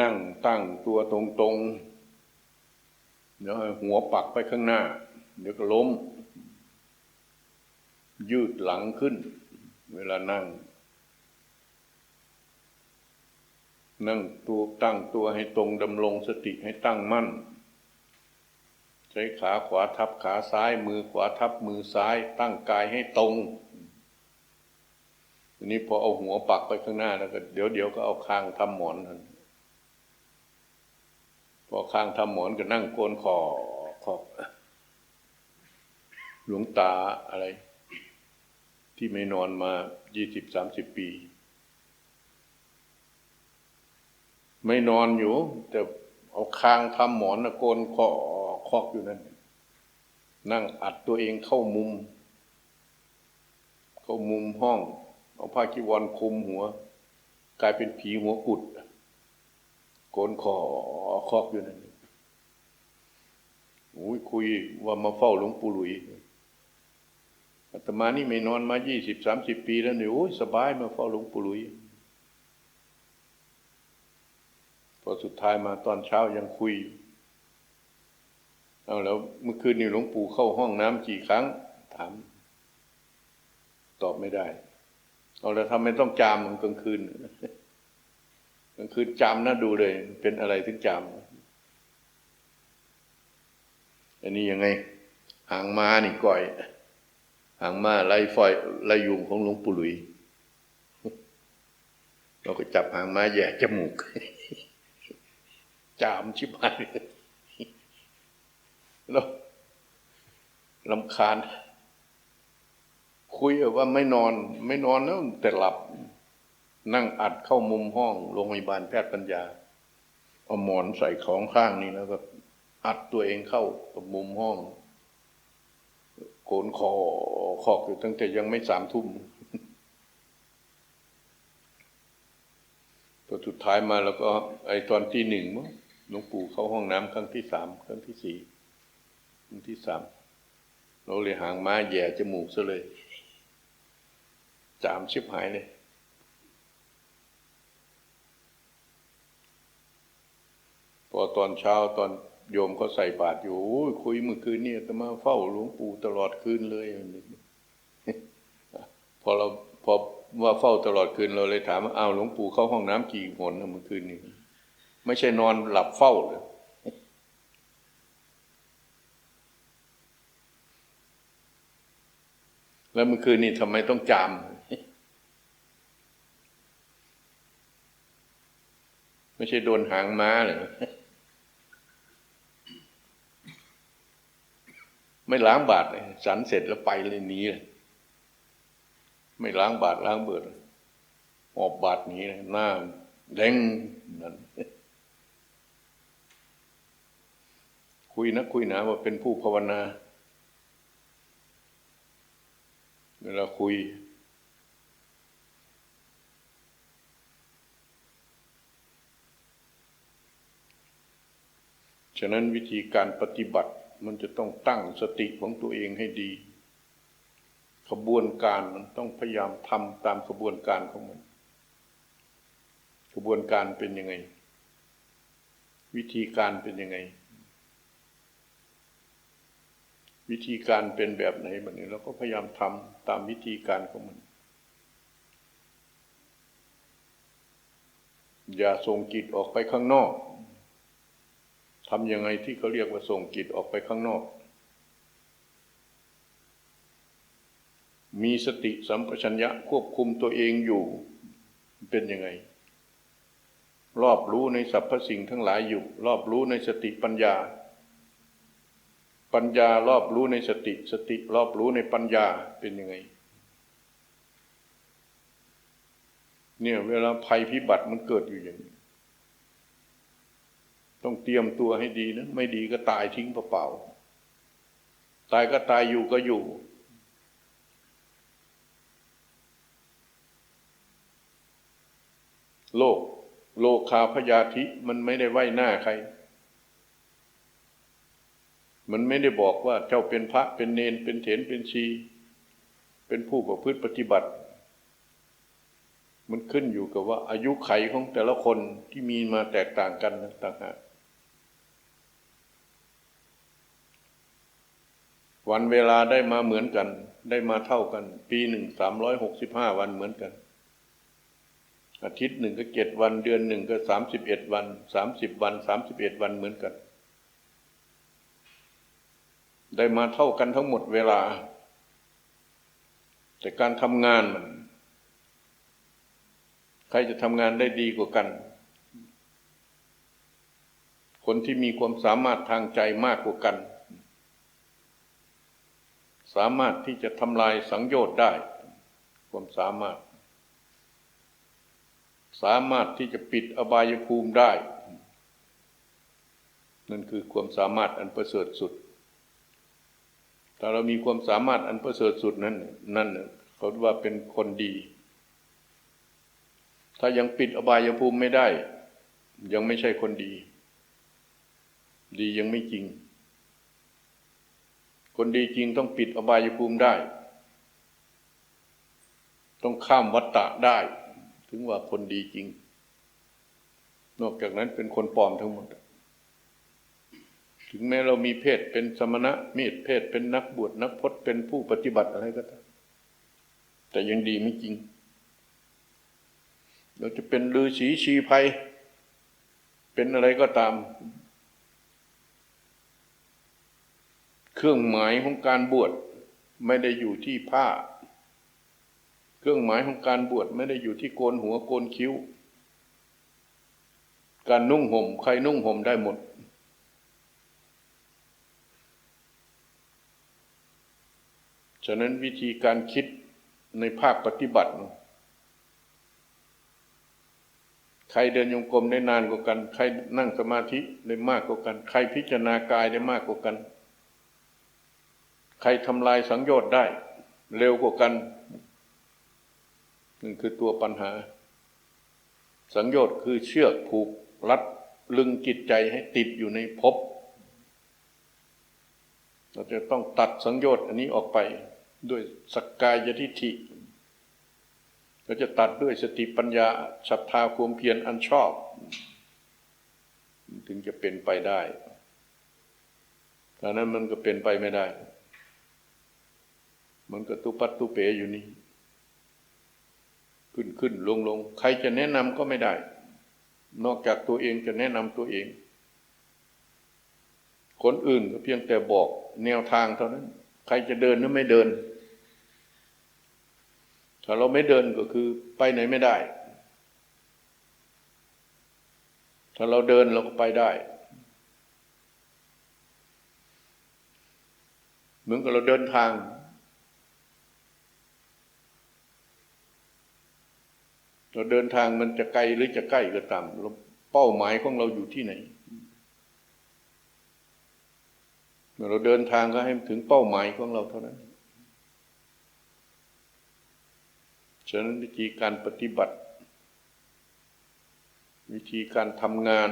นั่งตั้งตัวตรงๆ เดี๋ยวหัวปักไปข้างหน้า เดี๋ยวก็ล้ม ยืดหลังขึ้น เวลานั่ง นั่งตัวตั้งตัวให้ตรงดำรงสติให้ตั้งมั่น ใช้ขาขวาทับขาซ้าย มือขวาทับมือซ้าย ตั้งกายให้ตรงทีนี้พอเอาหัวปักไปข้างหน้าแล้วก็เดี๋ยวเดี๋ยวก็เอาคางทำหมอนนั่น อคางทำหมอนก็นั่งโกนคอคอหลวงตาอะไร ที่ไม่นอนมายี่สิบสามสิบปี ไม่นอนอยู่ แต่เอาคางทำหมอนนะโกนคอคอกอยู่นั่น นั่งอัดตัวเองเข้ามุม เข้ามุมห้อง เอาผ้ากีวรคลุมหัว กลายเป็นผีหัวกุด โกนคอคอกอยู่นั่นโอ้ยคุยว่ามาเฝ้าหลวงปู่หลุยอาตมานี่ไม่นอนมายี่สิบสามสิบปีแล้วเนี่ยโอ้ยสบายมาเฝ้าหลวงปู่หลุยพอสุดท้ายมาตอนเช้ายังคุยเอาแล้วเมื่อคืนนี่หลวงปู่เข้าห้องน้ำกี่ครั้ง ถาม ตอบไม่ได้ เอาแล้วทำไมต้องจามกลางคืน กลางคืนจามน่าดูเลย เป็นอะไรถึงจามอันนี้ยังไง หางม้านี่ก่อย หางม้าไล่ฟอยไล่ยุงของหลวงปู่หลุย เราก็จับหางม้าแย่จมูก จามชิบหายแล้วลำคาญ คุยว่าไม่นอน ไม่นอนแล้วแต่หลับ นั่งอัดเข้ามุมห้องโรงพยาบาลแพทย์ปัญญาเอาหมอนใส่ของข้างนี้แล้วก็อัดตัวเองเข้ากับมุมห้อง โกนคอคอกอยู่ตั้งแต่ยังไม่สามทุ่มพอสุดท้ายมาแล้วก็ ไอตอนที่หนึ่งมั้งหลวงปู่เข้าห้องน้ำครั้งที่สามครั้งที่สี่ครั้งที่สามเราเลยหางม้าแย่จมูกซะเลย จามชิบหายเลย อตอนเช้าตอนโยมเขาใส่บาตรอยู่คุยเมื่อคืนนี่จะมาเฝ้าหลวงปู่ตลอดคืนเลย พอเราพอว่าเฝ้าตลอดคืนเราเลยถามว่าอ้าวหลวงปู่เข้าห้องน้ำกี่หนเมื่อคืนนี้ไม่ใช่นอนหลับเฝ้าเลยแล้วเมื่อคืนนี้ทำไมต้องจามไม่ใช่โดนหางม้าเหร ไม่ล้างบาทเลยสันเสร็จแล้วไปเลยหนีเลยไม่ล้างบาทล้างเบิดออบบาทหนีเลยหน้าแดงนั่นคุยนะคุยหนะว่าเป็นผู้ภาวนาเวลาคุยฉะนั้นวิธีการปฏิบัติ มันจะต้องตั้งสติของตัวเองให้ดี ขบวนการมันต้องพยายามทำตามขบวนการของมัน ขบวนการเป็นยังไง วิธีการเป็นยังไง วิธีการเป็นแบบไหนแบบนี้เราก็พยายามทำตามวิธีการของมัน อย่าส่งจิตออกไปข้างนอก ทำยังไงที่เขาเรียกว่าส่งจิตออกไปข้างนอก มีสติสัมปชัญญะควบคุมตัวเองอยู่ เป็นยังไง รอบรู้ในสรรพสิ่งทั้งหลายอยู่ รอบรู้ในสติปัญญา ปัญญารอบรู้ในสติ สติรอบรู้ในปัญญาเป็นยังไง เนี่ยเวลาภัยพิบัติมันเกิดอยู่อย่างนี้ ต้องเตรียมตัวให้ดีนะ ไม่ดีก็ตายทิ้งเปล่าๆตายก็ตายอยู่ก็อยู่ โลก โลคาพยาธิมันไม่ได้ไหวหน้าใคร มันไม่ได้บอกว่าเจ้าเป็นพระเป็นเนนเป็นเถนเป็นชี เป็นผู้ประพฤติปฏิบัติมันขึ้นอยู่กับว่าอายุไขของแต่ละคนที่มีมาแตกต่างกันต่างหาก วันเวลาได้มาเหมือนกัน ได้มาเท่ากัน ปีหนึ่งสามร้อยหกสิบห้าวันเหมือนกัน อาทิตย์หนึ่งก็เจ็ดวัน เดือนหนึ่งก็สามสิบเอ็ดวันสามสิบวันสามสิบเอ็ดวันเหมือนกัน ได้มาเท่ากันทั้งหมดเวลา แต่การทำงานมันใครจะทำงานได้ดีกว่ากัน คนที่มีความสามารถทางใจมากกว่ากัน สามารถที่จะทำลายสังโยชน์ได้ ความสามารถ สามารถที่จะปิดอบายภูมิได้ นั่นคือความสามารถอันประเสริฐสุด ถ้าเรามีความสามารถอันประเสริฐสุดนั้น นั่นเขาว่าเป็นคนดี ถ้ายังปิดอบายภูมิไม่ได้ ยังไม่ใช่คนดี ดียังไม่จริง คนดีจริงต้องปิดอบายภูมิได้ ต้องข้ามวัฏฏะได้ ถึงว่าคนดีจริง นอกจากนั้นเป็นคนปลอมทั้งหมด ถึงแม้เรามีเพศเป็นสมณะมีเพศเป็นนักบวชนักพจน์เป็นผู้ปฏิบัติอะไรก็ตามแต่ยังดีไม่จริง เราจะเป็นฤาษีชีภัย เป็นอะไรก็ตาม เครื่องหมายของการบวชไม่ได้อยู่ที่ผ้า เครื่องหมายของการบวชไม่ได้อยู่ที่โกนหัวโกนคิ้ว การนุ่งห่มใครนุ่งห่มได้หมด ฉะนั้นวิธีการคิดในภาคปฏิบัติ ใครเดินยงกรมได้นานกว่ากัน ใครนั่งสมาธิได้มากกว่ากัน ใครพิจารณากายได้มากกว่ากัน ใครทำลายสังโยชน์ได้ เร็วกว่ากันนั่นคือตัวปัญหา สังโยชน์คือเชือกผูกรัดลึงจิตใจให้ติดอยู่ในภพเราจะต้องตัดสังโยชน์อันนี้ออกไปด้วยสกกายทิฏฐิเราจะตัดด้วยสติปัญญาศรัทธาความเพียรอันชอบ ถึงจะเป็นไปได้ถ้านั้นมันก็เป็นไปไม่ได้ มันก็ตุปัตตุเปอยู่นี่ ขึ้นขึ้นลงลงใครจะแนะนำก็ไม่ได้ นอกจากตัวเองจะแนะนำตัวเอง คนอื่นก็เพียงแต่บอกแนวทางเท่านั้น ใครจะเดินหรือไม่เดิน ถ้าเราไม่เดินก็คือไปไหนไม่ได้ ถ้าเราเดินเราก็ไปได้เหมือนกับเราเดินทาง เราเดินทางมันจะไกลหรือจะใกล้ก็ตามเป้าหมายของเราอยู่ที่ไหนเมื่อเราเดินทางก็ให้ถึงเป้าหมายของเราเท่านั้น ฉะนั้นวิธีการปฏิบัติ วิธีการทำงาน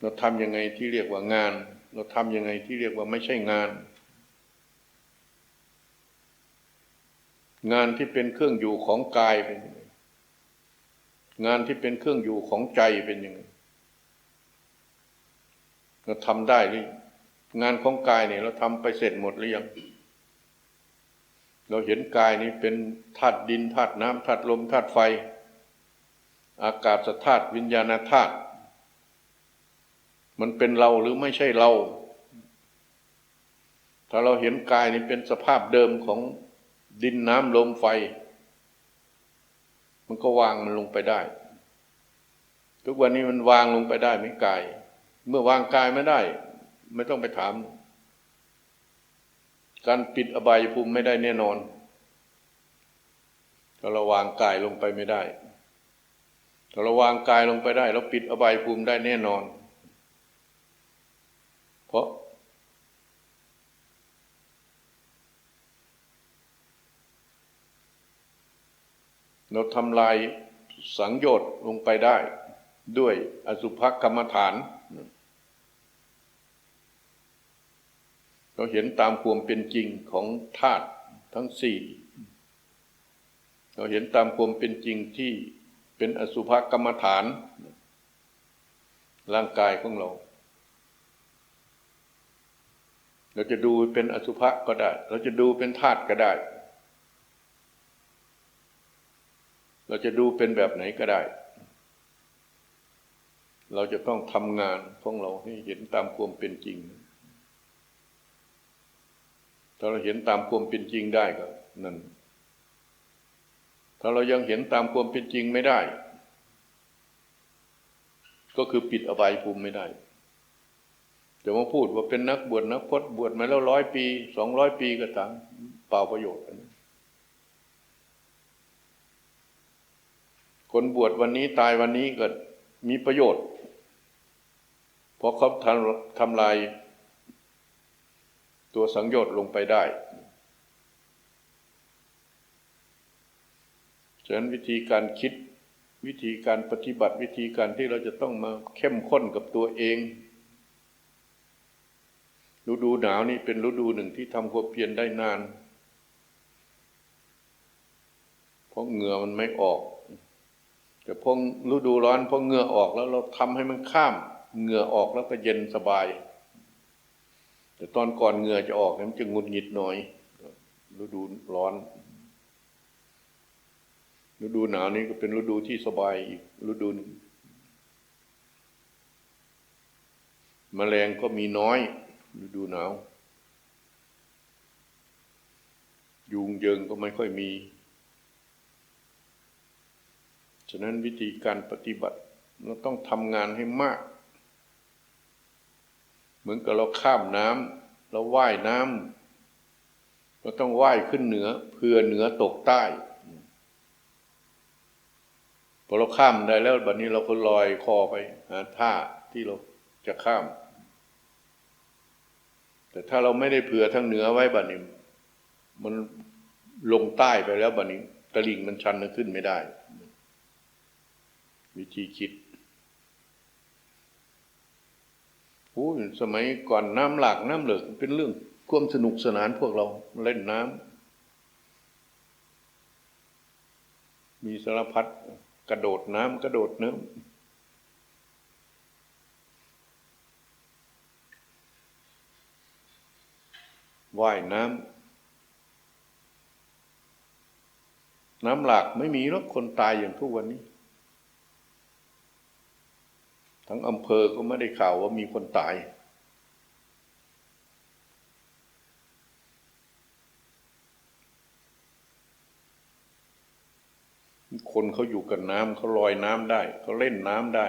เราทำยังไงที่เรียกว่างาน เราทำยังไงที่เรียกว่าไม่ใช่งาน งานที่เป็นเครื่องอยู่ของกายเป็นยังไงงานที่เป็นเครื่องอยู่ของใจเป็นยังไงเราทำได้หรืองานของกายเนี่ยเราทำไปเสร็จหมดหรือยังเราเห็นกายนี้เป็นธาตุดินธาตุน้ำธาตุลมธาตุไฟ อากาศธาตุวิญญาณธาตุมันเป็นเราหรือไม่ใช่เรา ถ้าเราเห็นกายนี้เป็นสภาพเดิมของ ดินน้ำลมไฟ มันก็วางมันลงไปได้ ทุกวันนี้มันวางลงไปได้ไม่กาย เมื่อวางกายไม่ได้ ไม่ต้องไปถาม การปิดอบายภูมิไม่ได้แน่นอนถ้าเราวางกายลงไปไม่ได้ถ้าเราวางกายลงไปได้ เราปิดอบายภูมิได้แน่นอน เพราะ เราทำลายสังโยชน์ลงไปได้ ด้วยอสุภกรรมฐาน เราเห็นตามความเป็นจริงของธาตุทั้งสี่ เราเห็นตามความเป็นจริงที่เป็นอสุภกรรมฐาน ร่างกายของเรา เราจะดูเป็นอสุภะก็ได้ เราจะดูเป็นธาตุก็ได้ เราจะดูเป็นแบบไหนก็ได้ เราจะต้องทำงานของเราให้เห็นตามความเป็นจริง ถ้าเราเห็นตามความเป็นจริงได้ก็นั่น ถ้าเรายังเห็นตามความเป็นจริงไม่ได้ ก็คือปิดอบายภูมิไม่ได้จะมาพูดว่าเป็นนักบวชนักพจน์บวชมาแล้วร้อยปีสองร้อยปีก็ตามเปล่าประโยชน์ คนบวชวันนี้ตายวันนี้ก็มีประโยชน์ เพราะเขาทำทำลาย ตัวสังโยชน์ลงไปได้ฉะนั้นวิธีการคิดวิธีการปฏิบัติวิธีการที่เราจะต้องมาเข้มข้นกับตัวเอง ฤดูหนาวนี่เป็นฤดูหนึ่งที่ทำความเพียรได้นาน เพราะเหงื่อมันไม่ออก แต่พอฤดูร้อนพอเหงื่อออกแล้วเราทำให้มันข้ามเหงื่อออกแล้วก็เย็นสบาย แต่ตอนก่อนเหงื่อจะออกมันจะงุดหงิดหน่อยฤดูร้อนฤดูหนาวนี้ก็เป็นฤดูที่สบายอีกฤดูหนึ่งมแมลงก็มีน้อยฤดูหนาว ยุงเยิงก็ไม่ค่อยมี ฉะนั้นวิธีการปฏิบัติเราต้องทำงานให้มาก เหมือนกับเราข้ามน้ำเราว่ายน้ำเราต้องว่ายขึ้นเหนือเพื่อเหนือตกใต้พอเราข้ามได้แล้วบัดนี้เราก็ลอยคอไปหาท่าที่เราจะข้าม แต่ถ้าเราไม่ได้เผื่อทางเหนือไว้บัดนี้ มันลงใต้ไปแล้วบัดนี้ตะลิ่งมันชันขึ้นไม่ได้ วิธีคิดโอ้สมัยก่อนน้ำหลากน้ำเหลือกเป็นเรื่องความสนุกสนานพวกเราเล่นน้ำมีสารพัดกระโดดน้ำกระโดดน้ำว่ายน้ำ น้ำหลากไม่มีหรอกคนตายอย่างทุกวันนี้ ทั้งอำเภอก็ไม่ได้ข่าวว่ามีคนตาย คนเขาอยู่กับน้ำเขาลอยน้ำได้เขาเล่นน้ำได้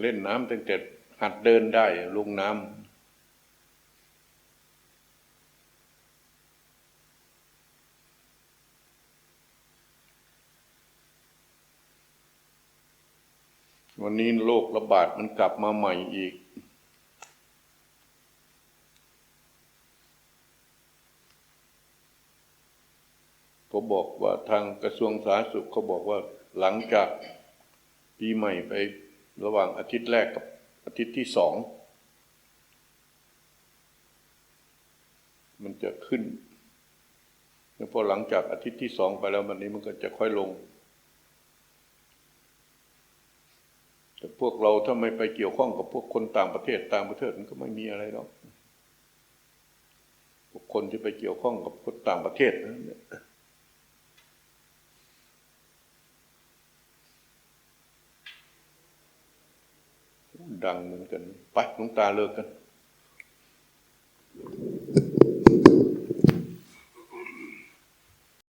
เล่นน้ำตั้งแต่หัดเดินได้ลงน้ำ วันนี้โรคระบาดมันกลับมาใหม่อีก เขาบอกว่าทางกระทรวงสาธารณสุขเขาบอกว่าหลังจากปีใหม่ไประหว่างอาทิตย์แรกกับอาทิตย์ที่สอง มันจะขึ้น แล้วพอหลังจากอาทิตย์ที่สองไปแล้ววันนี้มันก็จะค่อยลง แต่ พวกเราถ้าไม่ไปเกี่ยวข้องกับพวกคนต่างประเทศต่างประเทศมันก็ไม่มีอะไรหรอกพวกคนที่ไปเกี่ยวข้องกับคนต่างประเทศนั่นดังเหมือนกัน ไปหลวงตาเลิกกัน